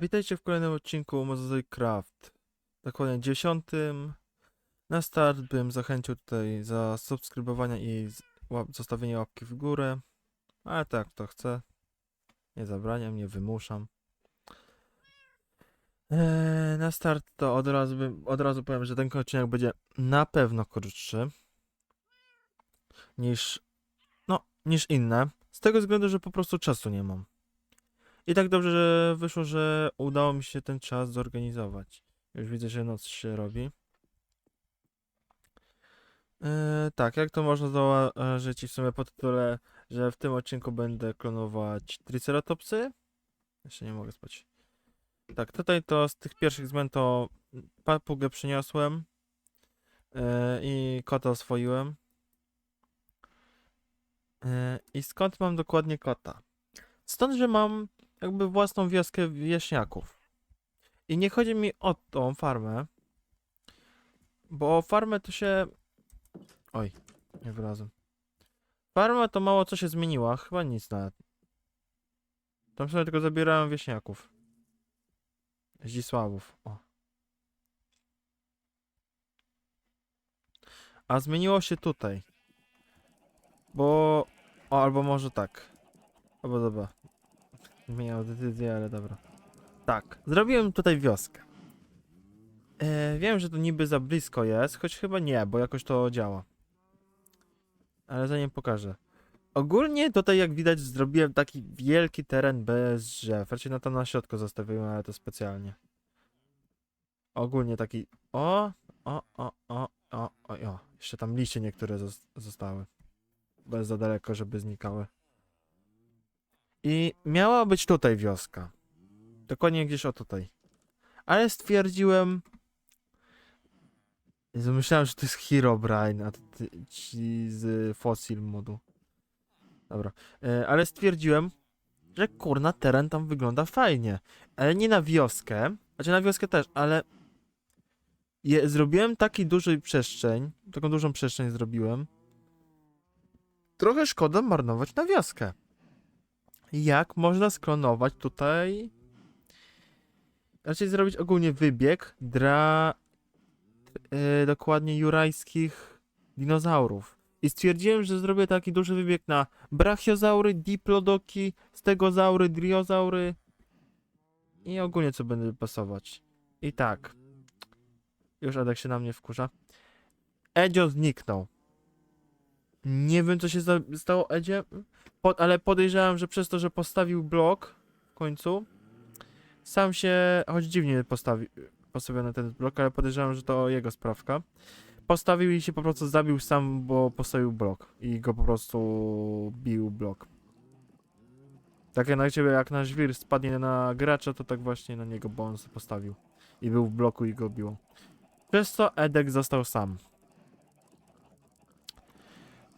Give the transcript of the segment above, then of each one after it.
Witajcie w kolejnym odcinku Mosaic Craft. Dokładnie dziesiątym. Na start bym zachęcił tutaj za subskrybowanie i zostawienie łapki w górę. Ale tak, to chcę. Nie zabraniam, nie wymuszam. Eee, na start to od razu, bym, od razu powiem, że ten odcinek będzie na pewno krótszy niż, no, niż inne. Z tego względu, że po prostu czasu nie mam. I tak dobrze, że wyszło, że udało mi się ten czas zorganizować. Już widzę, że noc się robi. Eee, tak, jak to można założyć i w sumie po tytule, że w tym odcinku będę klonować Triceratopsy. Jeszcze nie mogę spać. Tak, tutaj to z tych pierwszych zmian to papugę przyniosłem eee, i kota oswoiłem. Eee, I skąd mam dokładnie kota? Stąd, że mam jakby własną wioskę wieśniaków. I nie chodzi mi o tą farmę, bo farmę to się... Oj, nie wylazłem. Farma to mało co się zmieniła, chyba nic nawet. Tam sobie tylko zabierałem wieśniaków. Zdzisławów, o. A zmieniło się tutaj. Bo... O, albo może tak. Albo dobra. Zmieniał decyzję, ale dobra. Tak, zrobiłem tutaj wioskę. E, wiem, że to niby za blisko jest, choć chyba nie, bo jakoś to działa. Ale zanim pokażę. Ogólnie tutaj, jak widać, zrobiłem taki wielki teren bez drzew. Raczej na to na środku zostawiłem, ale to specjalnie. Ogólnie taki. O, o, o, o, o, o, o. Jeszcze tam liście niektóre zos- zostały. Bez za daleko, żeby znikały. I miała być tutaj wioska. Dokładnie gdzieś o tutaj. Ale stwierdziłem. Jezu, myślałem, że to jest Herobrine, a ci z Fossil modu. Dobra. E, ale stwierdziłem, że kurna teren tam wygląda fajnie. Ale nie na wioskę. Znaczy na wioskę też, ale. Je, zrobiłem taki duży przestrzeń. Taką dużą przestrzeń zrobiłem. Trochę szkoda marnować na wioskę jak można sklonować tutaj. Raczej zrobić ogólnie wybieg dla yy, dokładnie jurajskich dinozaurów. I stwierdziłem, że zrobię taki duży wybieg na brachiozaury, diplodoki, stegozaury, driozaury i ogólnie co będzie pasować. I tak. Już Adek się na mnie wkurza. Edzio zniknął. Nie wiem, co się stało Edzie, pod, ale podejrzewam, że przez to, że postawił blok w końcu, sam się, choć dziwnie postawi, postawiony ten blok, ale podejrzewam, że to jego sprawka. Postawił i się po prostu zabił sam, bo postawił blok i go po prostu bił blok. Tak jak na ciebie, jak nasz wir spadnie na gracza, to tak właśnie na niego, bo on postawił. I był w bloku i go biło. Przez co Edek został sam.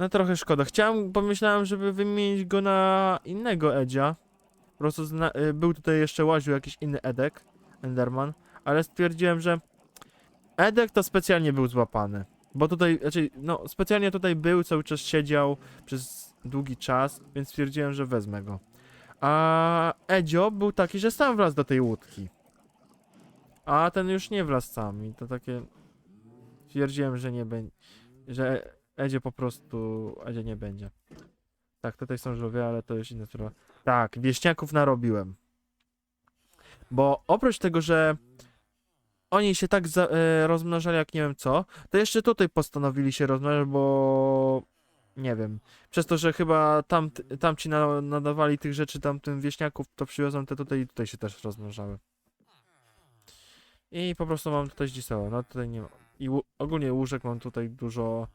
No trochę szkoda. Chciałem, pomyślałem, żeby wymienić go na innego Edzia. Po prostu zna, y, był tutaj jeszcze łaził jakiś inny Edek, Enderman, ale stwierdziłem, że Edek to specjalnie był złapany. Bo tutaj, znaczy, no specjalnie tutaj był, cały czas siedział przez długi czas, więc stwierdziłem, że wezmę go. A Edzio był taki, że sam wlazł do tej łódki. A ten już nie wlazł sam i to takie... Stwierdziłem, że nie będzie... Że Edzie po prostu... Edzie nie będzie. Tak, tutaj są żółwie, ale to już inna sprawa. Tak, wieśniaków narobiłem. Bo oprócz tego, że oni się tak za, e, rozmnażali jak nie wiem co, to jeszcze tutaj postanowili się rozmnażać, bo nie wiem. Przez to, że chyba tam, tamci na, nadawali tych rzeczy tamtym wieśniaków, to przywiozłem te tutaj i tutaj się też rozmnażały. I po prostu mam tutaj zdzisłała. No tutaj nie ma. I ogólnie łóżek mam tutaj dużo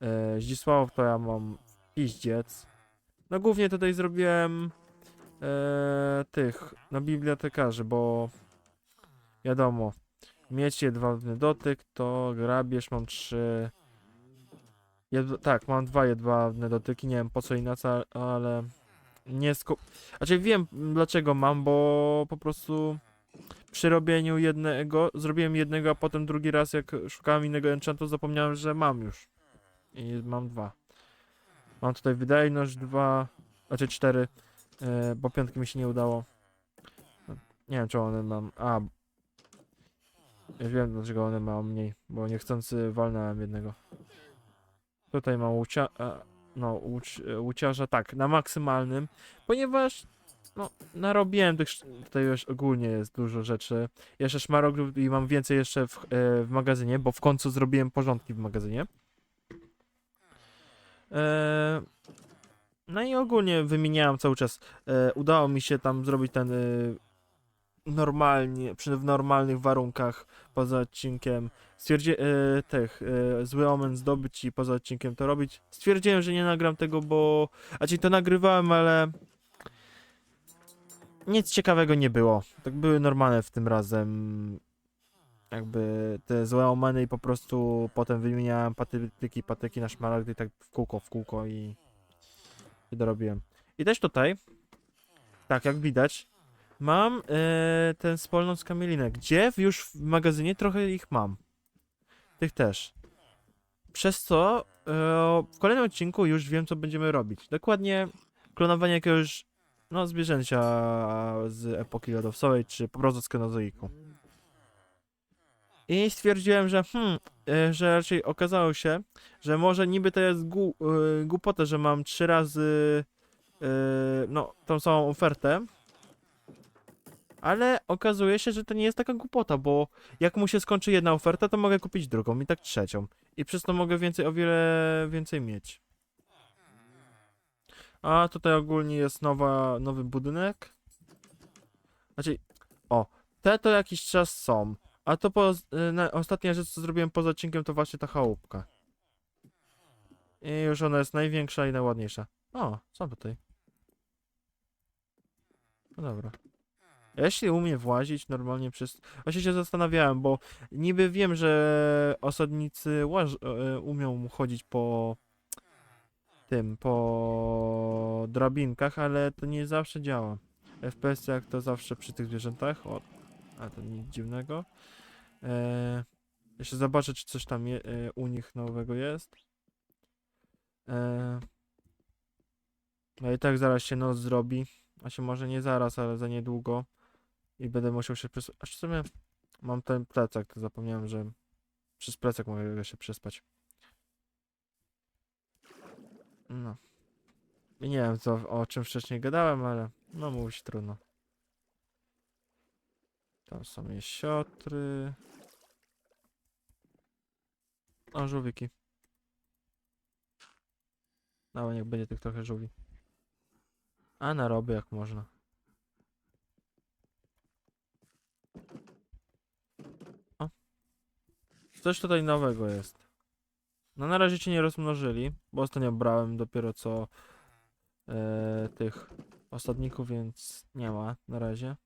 e, Zdzisławów, to ja mam piździec. No głównie tutaj zrobiłem e, tych, no bibliotekarzy, bo wiadomo, mieć jedwabny dotyk, to grabież mam trzy. Tak, mam dwa jedwabne dotyki, nie wiem po co i na co, ale nie skup... Znaczy wiem dlaczego mam, bo po prostu przy robieniu jednego, zrobiłem jednego, a potem drugi raz jak szukałem innego enchantu zapomniałem, że mam już. I mam dwa. Mam tutaj wydajność dwa, znaczy cztery, e, bo piątki mi się nie udało. Nie wiem, czy one mam. A. Ja wiem, dlaczego one mają mniej. Bo niechcący walnąłem jednego. Tutaj mam łucia... a, No, łuc... łuciarza, tak, na maksymalnym. Ponieważ. No, narobiłem tych. Tutaj już ogólnie jest dużo rzeczy. Jeszcze szmaragdów i mam więcej jeszcze w, e, w magazynie, bo w końcu zrobiłem porządki w magazynie. E, no i ogólnie wymieniałem cały czas. E, udało mi się tam zrobić ten e, normalnie, przy, w normalnych warunkach poza odcinkiem. Stwierdzi, e, tych, e, zły omen zdobyć i poza odcinkiem to robić. Stwierdziłem, że nie nagram tego, bo. Znaczy to nagrywałem, ale. Nic ciekawego nie było. Tak były normalne w tym razem. Jakby te złe omeny i po prostu potem wymieniałem patyki, patyki na szmaragdy tak w kółko, w kółko i, i dorobiłem. I też tutaj, tak jak widać, mam e, ten spolną skamielinę, gdzie już w magazynie trochę ich mam. Tych też. Przez co e, w kolejnym odcinku już wiem, co będziemy robić. Dokładnie klonowanie jakiegoś no, zwierzęcia z epoki lodowcowej, czy po prostu z kenozoiku. I stwierdziłem, że hmm, e, że raczej okazało się, że może niby to jest gu, e, głupota, że mam trzy razy e, no, tą samą ofertę, ale okazuje się, że to nie jest taka głupota, bo jak mu się skończy jedna oferta, to mogę kupić drugą i tak trzecią. I przez to mogę więcej, o wiele więcej mieć. A tutaj ogólnie jest nowa, nowy budynek. Znaczy, o, te to jakiś czas są. A to po, y, na, ostatnia rzecz, co zrobiłem poza odcinkiem, to właśnie ta chałupka. I już ona jest największa i najładniejsza. O, co tutaj? No dobra. Jeśli umie włazić normalnie przez... Właśnie się zastanawiałem, bo niby wiem, że osadnicy łaż... e, umią chodzić po tym, po drabinkach, ale to nie zawsze działa. FPS jak to zawsze przy tych zwierzętach. O, a to nic dziwnego. E, jeszcze zobaczę, czy coś tam je, e, u nich nowego jest. E, no i tak zaraz się noc zrobi. A się może nie zaraz, ale za niedługo. I będę musiał się przespać. Aż w sumie mam ten plecak, to zapomniałem, że przez plecak mogę się przespać. No. I nie wiem, co, o czym wcześniej gadałem, ale no mówić trudno. Tam są jesiotry. O, żółwiki. No, niech będzie tych trochę żółwi. A narobię jak można. O. Coś tutaj nowego jest. No na razie cię nie rozmnożyli, bo ostatnio brałem dopiero co e, tych osadników, więc nie ma na razie.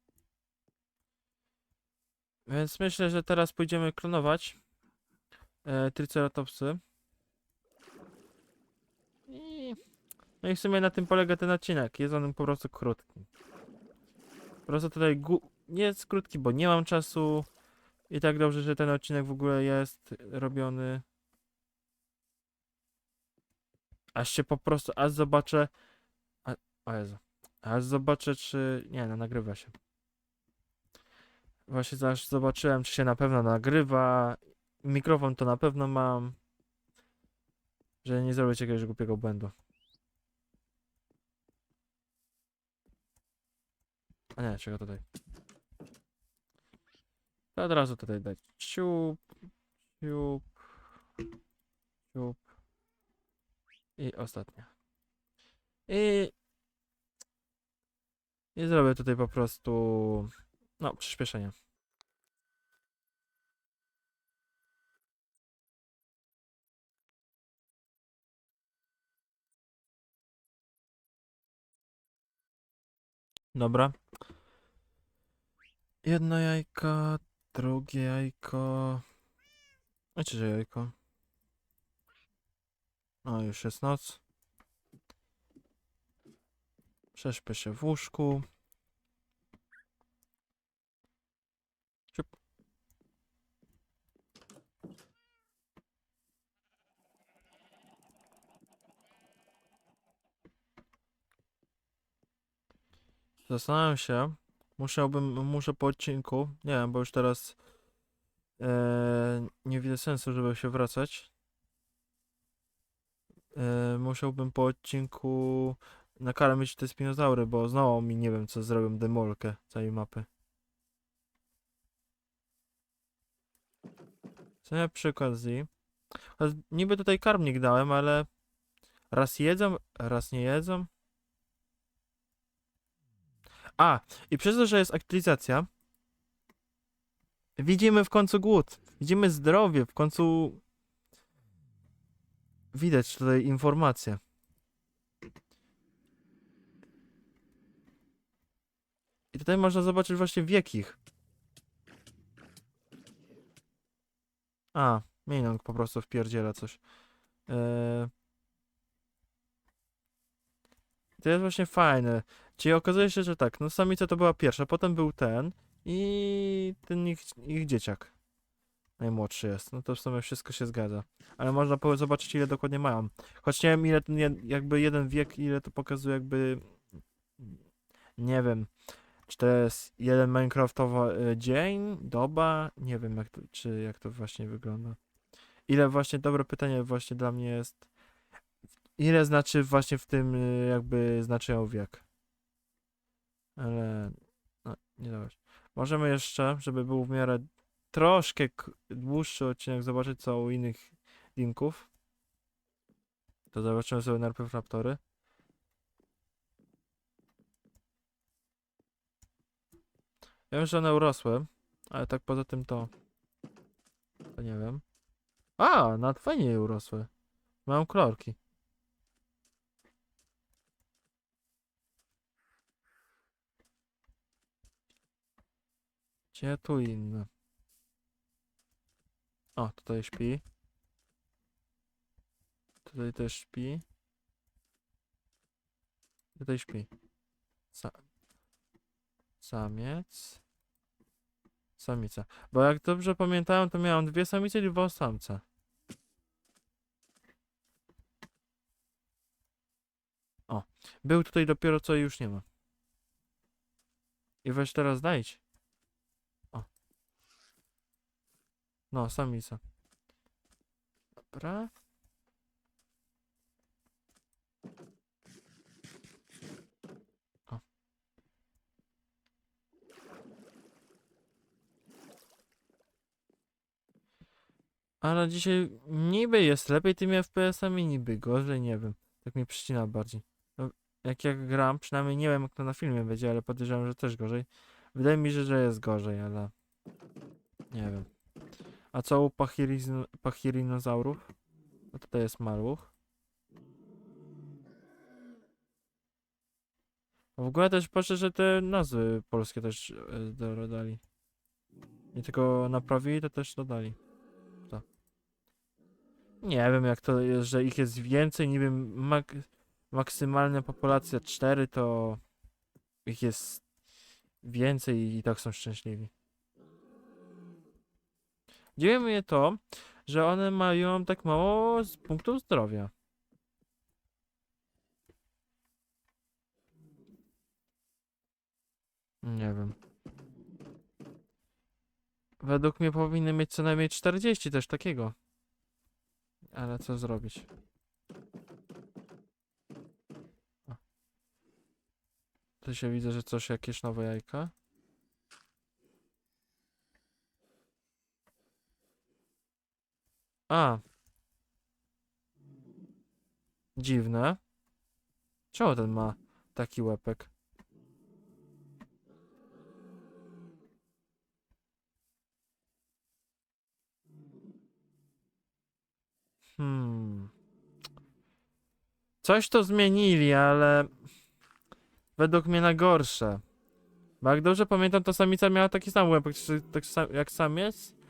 Więc myślę, że teraz pójdziemy klonować e, Triceratopsy. I... No i w sumie na tym polega ten odcinek. Jest on po prostu krótki. Po prostu tutaj nie jest krótki, bo nie mam czasu. I tak dobrze, że ten odcinek w ogóle jest robiony. Aż się po prostu, aż zobaczę. A, o Jezu. Aż zobaczę, czy. Nie, no nagrywa się. Właśnie zaraz zobaczyłem, czy się na pewno nagrywa. Mikrofon to na pewno mam. Że nie zrobić jakiegoś głupiego błędu. A nie, czego tutaj? To od razu tutaj dać ciup, ciup, ciup. I ostatnia. I... I zrobię tutaj po prostu... No, przyspieszenie. Dobra. Jedno jajko, drugie jajko. A czy jajko? O, już jest noc. Prześpię się w łóżku. Ciup. Zastanawiam się, Musiałbym, muszę po odcinku, nie wiem, bo już teraz e, nie widzę sensu, żeby się wracać. E, musiałbym po odcinku nakarmić te spinozaury, bo znowu mi nie wiem, co zrobią demolkę całej mapy. Co ja przy okazji. Niby tutaj karmnik dałem, ale raz jedzą, raz nie jedzą. A, i przez to, że jest aktualizacja, widzimy w końcu głód. Widzimy zdrowie, w końcu widać tutaj informacje. I tutaj można zobaczyć właśnie wiek ich. A, Minong po prostu wpierdziela coś. Eee... To jest właśnie fajne. Czyli okazuje się, że tak, no samica to była pierwsza, potem był ten i ten ich, ich dzieciak. Najmłodszy jest. No to w sumie wszystko się zgadza. Ale można zobaczyć ile dokładnie mają. Choć nie wiem ile ten jakby jeden wiek, ile to pokazuje jakby... Nie wiem. Czy to jest jeden Minecraftowy y, dzień, doba? Nie wiem jak to, czy jak to właśnie wygląda. Ile właśnie, dobre pytanie właśnie dla mnie jest. Ile znaczy właśnie w tym y, jakby znaczają wiek? Ale no, nie dałeś. Możemy jeszcze, żeby był w miarę troszkę dłuższy odcinek, zobaczyć co u innych linków. To zobaczymy sobie najpierw raptory. Wiem, że one urosły, ale tak poza tym to... To nie wiem. A, nawet fajnie urosły. Mają kolorki. Gdzie tu inne? O, tutaj śpi. Tutaj też śpi. Tutaj śpi. Sa samiec. Samica. Bo jak dobrze pamiętałem, to miałem dwie samice i dwa samce. O, był tutaj dopiero co i już nie ma. I weź teraz znajdź. No, samica. Dobra. O. Ale dzisiaj niby jest lepiej tymi FPS-ami, niby gorzej, nie wiem. Tak mnie przycina bardziej. No, jak ja gram, przynajmniej nie wiem jak to na filmie będzie, ale podejrzewam, że też gorzej. Wydaje mi się, że jest gorzej, ale nie wiem. A co u pachiriz- pachirinozaurów? No tutaj jest maluch. W ogóle też patrzę, że te nazwy polskie też e, dodali. Nie tylko naprawili, to też dodali. Nie wiem jak to jest, że ich jest więcej, wiem, mak maksymalna populacja 4 to ich jest więcej i tak są szczęśliwi. Dziwi mnie to, że one mają tak mało z punktów zdrowia. Nie wiem. Według mnie powinny mieć co najmniej 40 też takiego. Ale co zrobić? Tu się widzę, że coś jakieś nowe jajka. A. Dziwne. Czemu ten ma taki łepek? Hmm. Coś to zmienili, ale według mnie na gorsze. Bo jak dobrze pamiętam, to samica miała taki sam łebek, czy tak sam, jak samiec,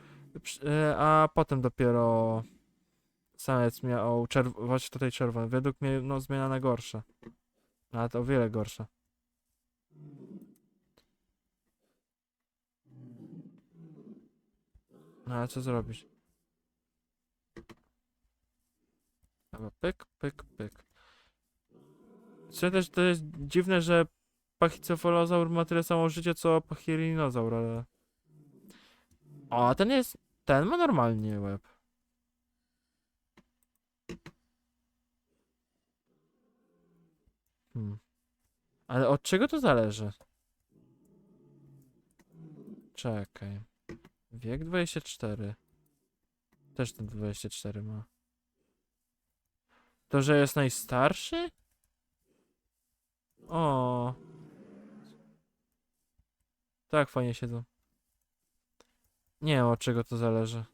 a potem dopiero samiec miał czerw- właśnie tutaj czerwony. Według mnie no zmiana na gorsze. Nawet o wiele gorsze. No ale co zrobić? Dobra, pyk, pyk, pyk. Co też to jest dziwne, że pachycephalosaur ma tyle samo życia co pachyrinozaur, ale... O, ten jest... Ten ma normalnie łeb. Hmm. Ale od czego to zależy? Czekaj. Wiek 24. Też ten 24 ma. To, że jest najstarszy? O. Tak, fajnie siedzą. Nie wiem od czego to zależy.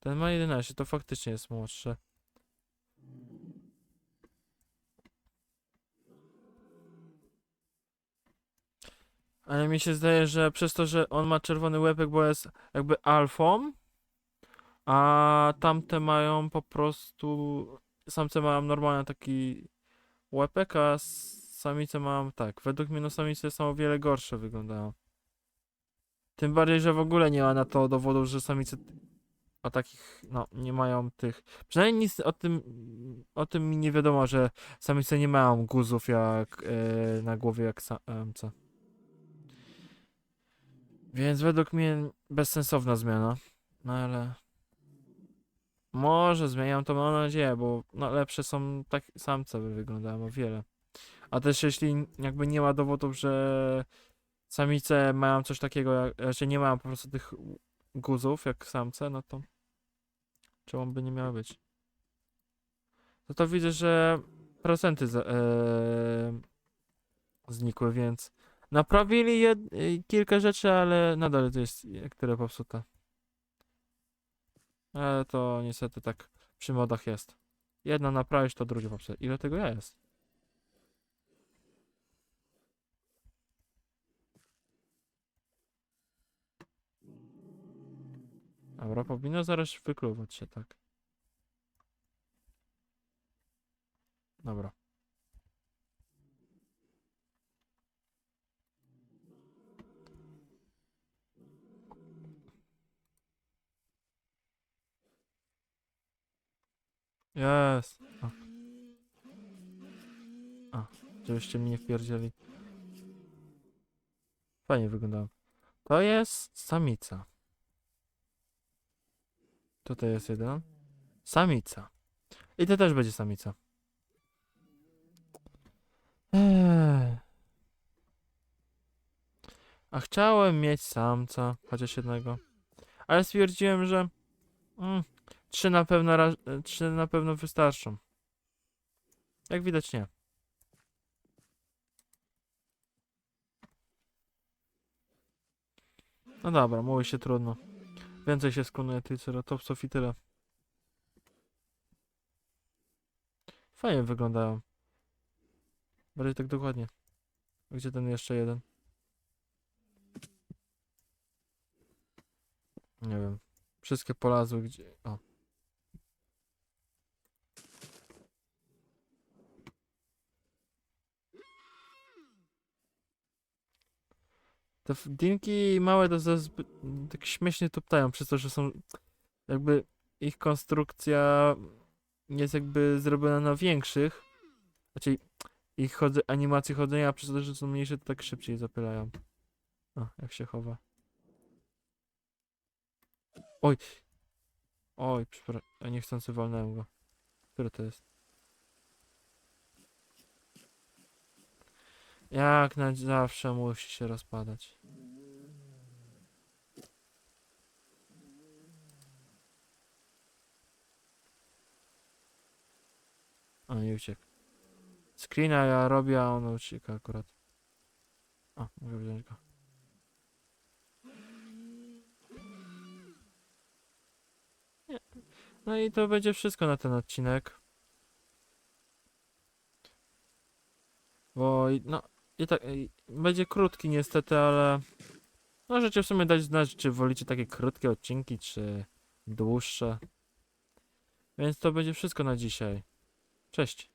Ten ma 11, to faktycznie jest młodszy. Ale mi się zdaje, że przez to, że on ma czerwony łebek, bo jest jakby alfą, a tamte mają po prostu. Samce mają normalnie taki łepek, a samice mają tak. Według mnie no samice są o wiele gorsze wyglądają. Tym bardziej, że w ogóle nie ma na to dowodów, że samice o takich, no, nie mają tych. Przynajmniej nic o tym, o tym mi nie wiadomo, że samice nie mają guzów jak e, na głowie jak samce. Więc według mnie bezsensowna zmiana. No ale. Może zmieniam to, mam nadzieję, bo no, lepsze są tak samce by wyglądają o wiele. A też jeśli jakby nie ma dowodów, że samice mają coś takiego, że nie mają po prostu tych guzów jak samce, no to czemu by nie miały być? No to widzę, że procenty za, e, znikły, więc naprawili jed, kilka rzeczy, ale nadal to jest niektóre popsute. Ale to niestety tak przy modach jest. Jedna naprawić, to drugie popsute. Ile tego ja jest? Dobra, powinno zaraz wykluwać się, tak. Dobra. Jest. O. A, żebyście mnie nie wpierdzieli. Fajnie wyglądało. To jest samica. Tutaj jest jeden. Samica. I to też będzie samica. Eee. A chciałem mieć samca, chociaż jednego. Ale stwierdziłem, że mm, trzy na pewno trzy na pewno wystarczą. Jak widać nie. No dobra, mówi się trudno. Więcej się skonuje Triceratopsów i tyle. Fajnie wyglądają. Bardziej tak dokładnie. Gdzie ten jeszcze jeden? Nie wiem. Wszystkie polazły gdzie... O. Te dinki małe to zbyt, tak śmiesznie tuptają, przez to, że są jakby ich konstrukcja jest jakby zrobiona na większych. Znaczy ich chodze, animacje chodzenia, przez to, że są mniejsze, to tak szybciej zapylają. O, jak się chowa. Oj. Oj, przepraszam, niechcący walnąłem go. Które to jest? Jak na zawsze musi się rozpadać. O, nie uciekł. Screena ja robię, a on ucieka akurat. O, mogę wziąć go. No i to będzie wszystko na ten odcinek. Bo no i tak będzie krótki niestety, ale możecie w sumie dać znać, czy wolicie takie krótkie odcinki, czy dłuższe. Więc to będzie wszystko na dzisiaj. Cześć.